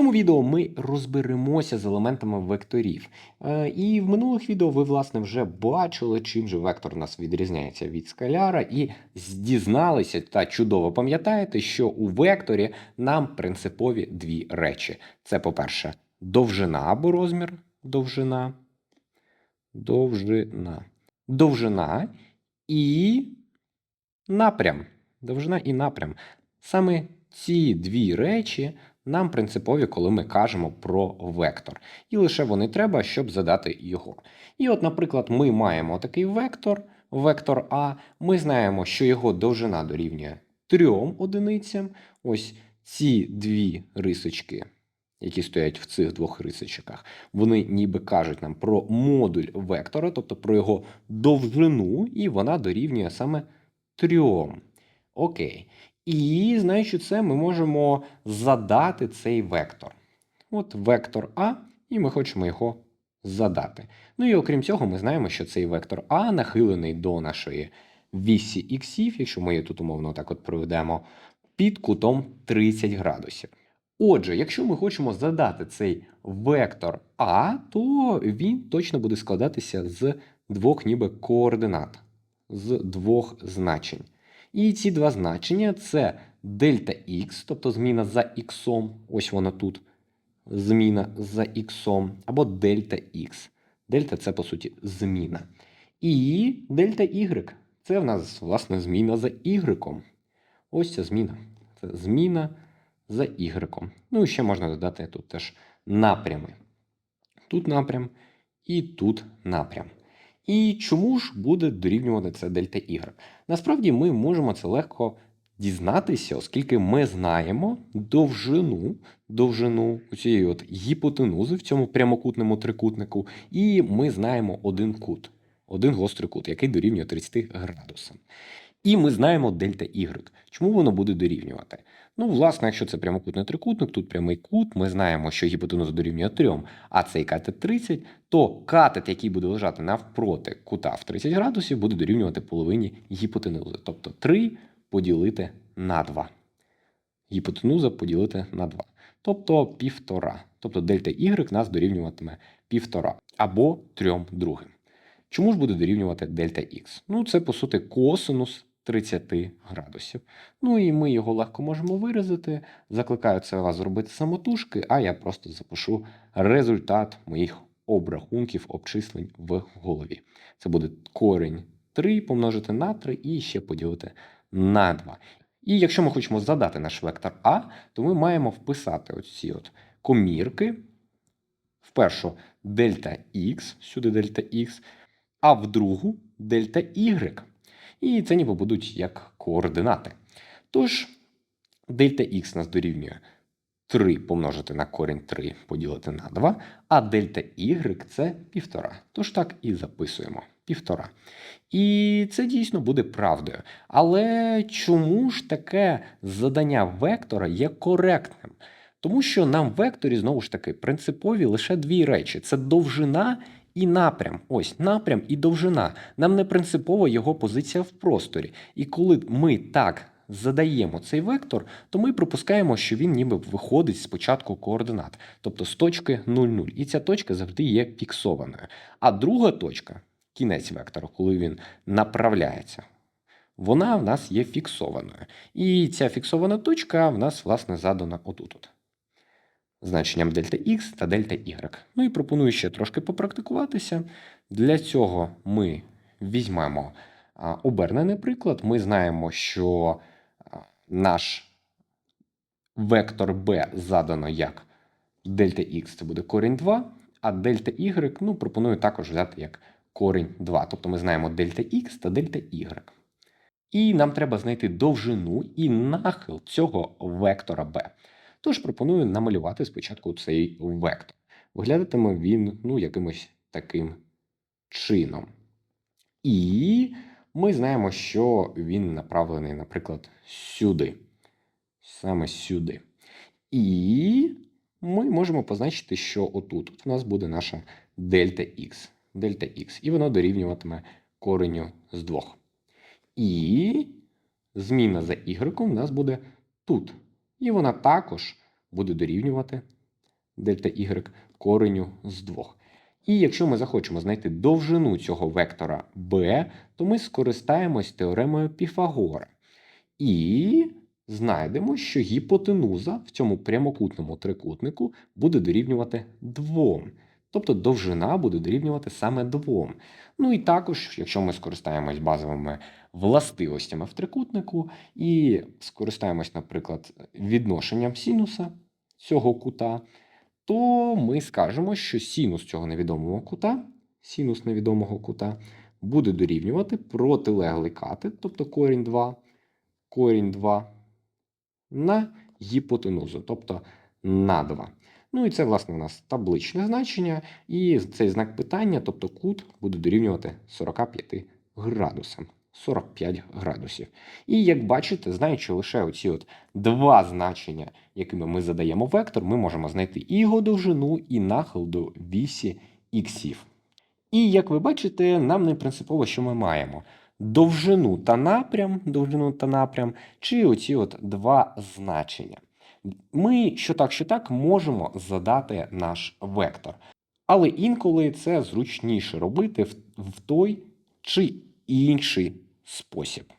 цьому відео ми розберемося з елементами векторів. Е, І в минулих відео ви, власне, вже бачили, чим же вектор у нас відрізняється від скаляра, і дізналися та чудово пам'ятаєте, що у векторі нам принципові дві речі. Це, по-перше, довжина або розмір, довжина, довжина, довжина і напрям. Довжина і напрям. Саме ці дві речі нам принципові, коли ми кажемо про вектор. І лише вони треба, щоб задати його. І от, наприклад, ми маємо такий вектор, вектор А. Ми знаємо, що його довжина дорівнює трьом одиницям. Ось ці дві рисочки, які стоять в цих двох рисочках, вони ніби кажуть нам про модуль вектора, тобто про його довжину, і вона дорівнює саме трьом. Окей. І, знаючи це, ми можемо задати цей вектор. От вектор А, і ми хочемо його задати. Ну і окрім цього, ми знаємо, що цей вектор А нахилений до нашої вісі іксів, якщо ми її тут умовно так от проведемо, під кутом 30 градусів. Отже, якщо ми хочемо задати цей вектор А, то він точно буде складатися з двох ніби координат, з двох значень. І ці два значення це дельта х, тобто зміна за х, ось вона тут, зміна за х, або дельта х. Дельта це, по суті, зміна. І дельта y це в нас, власне, зміна за y. Ось ця зміна. Це зміна за y. Ну і ще можна додати тут теж напрями. Тут напрям і тут напрям. І чому ж буде дорівнювати це дельта y? Насправді ми можемо це легко дізнатися, оскільки ми знаємо довжину, довжину цієї от гіпотенузи в цьому прямокутному трикутнику, і ми знаємо один кут, один гострий кут, який дорівнює 30 градусам. І ми знаємо дельта y. Чому воно буде дорівнювати? Ну, власне, якщо це прямокутний трикутник, тут прямий кут, ми знаємо, що гіпотенуза дорівнює 3, а цей катет 30, то катет, який буде лежати навпроти кута в 30 градусів, буде дорівнювати половині гіпотенузи. Тобто 3 поділити на 2. Гіпотенуза поділити на 2. Тобто півтора. Тобто дельта y нас дорівнюватиме півтора або 3 другим. Чому ж буде дорівнювати дельта х? Ну, це, по суті, косинус 30 градусів. Ну і ми його легко можемо виразити. Закликаю це вас зробити самотужки, а я просто запишу результат моїх обрахунків, обчислень в голові. Це буде корінь 3 помножити на 3 і ще поділити на 2. І якщо ми хочемо задати наш вектор А, то ми маємо вписати оці от комірки. В першу дельта х, сюди дельта х, а в другу дельта y. І це ніби будуть як координати. Тож, дельта х нас дорівнює 3 помножити на корінь 3 поділити на 2, а дельта y це 1,5. Тож так і записуємо. 1,5. І це дійсно буде правдою. Але чому ж таке задання вектора є коректним? Тому що нам в векторі, знову ж таки, принципові лише дві речі: це довжина і напрям. Ось напрям і довжина. Нам не принципова його позиція в просторі. І коли ми так задаємо цей вектор, то ми припускаємо, що він ніби виходить з початку координат, тобто з точки 0,0. І ця точка завжди є фіксованою. А друга точка кінець вектора, коли він направляється. Вона в нас є фіксованою. І ця фіксована точка в нас, власне, задана отут. -от значенням дельта Х та дельта Y. Ну і пропоную ще трошки попрактикуватися. Для цього ми візьмемо обернений приклад. Ми знаємо, що наш вектор b задано як дельта Х це буде корінь 2, а дельта Y ну, пропоную також взяти як корінь 2. Тобто ми знаємо дельта Х та дельта Y. І нам треба знайти довжину і нахил цього вектора b. Тож пропоную намалювати спочатку цей вектор. Виглядатиме він ну, якимось таким чином. І ми знаємо, що він направлений, наприклад, сюди. Саме сюди. І ми можемо позначити, що отут от у нас буде наша дельта Х. Дельта Х. І воно дорівнюватиме кореню з двох. І зміна за y у нас буде тут. І вона також буде дорівнювати дельта y кореню з 2. І якщо ми захочемо знайти довжину цього вектора b, то ми скористаємось теоремою Піфагора. І знайдемо, що гіпотенуза в цьому прямокутному трикутнику буде дорівнювати 2. Тобто довжина буде дорівнювати саме 2. Ну і також, якщо ми скористаємось базовими властивостями в трикутнику і скористаємось, наприклад, відношенням синуса цього кута, то ми скажемо, що синус цього невідомого кута, синус невідомого кута, буде дорівнювати протилеглий катет, тобто корінь 2, корінь 2 на гіпотенузу, тобто на 2. Ну і це, власне, у нас табличне значення, і цей знак питання, тобто кут, буде дорівнювати 45 градусам. 45 градусів. І як бачите, знаючи лише оці от два значення, якими ми задаємо вектор, ми можемо знайти і його довжину, і нахил до вісі іксів. І як ви бачите, нам не принципово, що ми маємо довжину та напрям, довжину та напрям, чи оці от два значення. Ми що так, що так можемо задати наш вектор. Але інколи це зручніше робити в, той чи інший спосіб.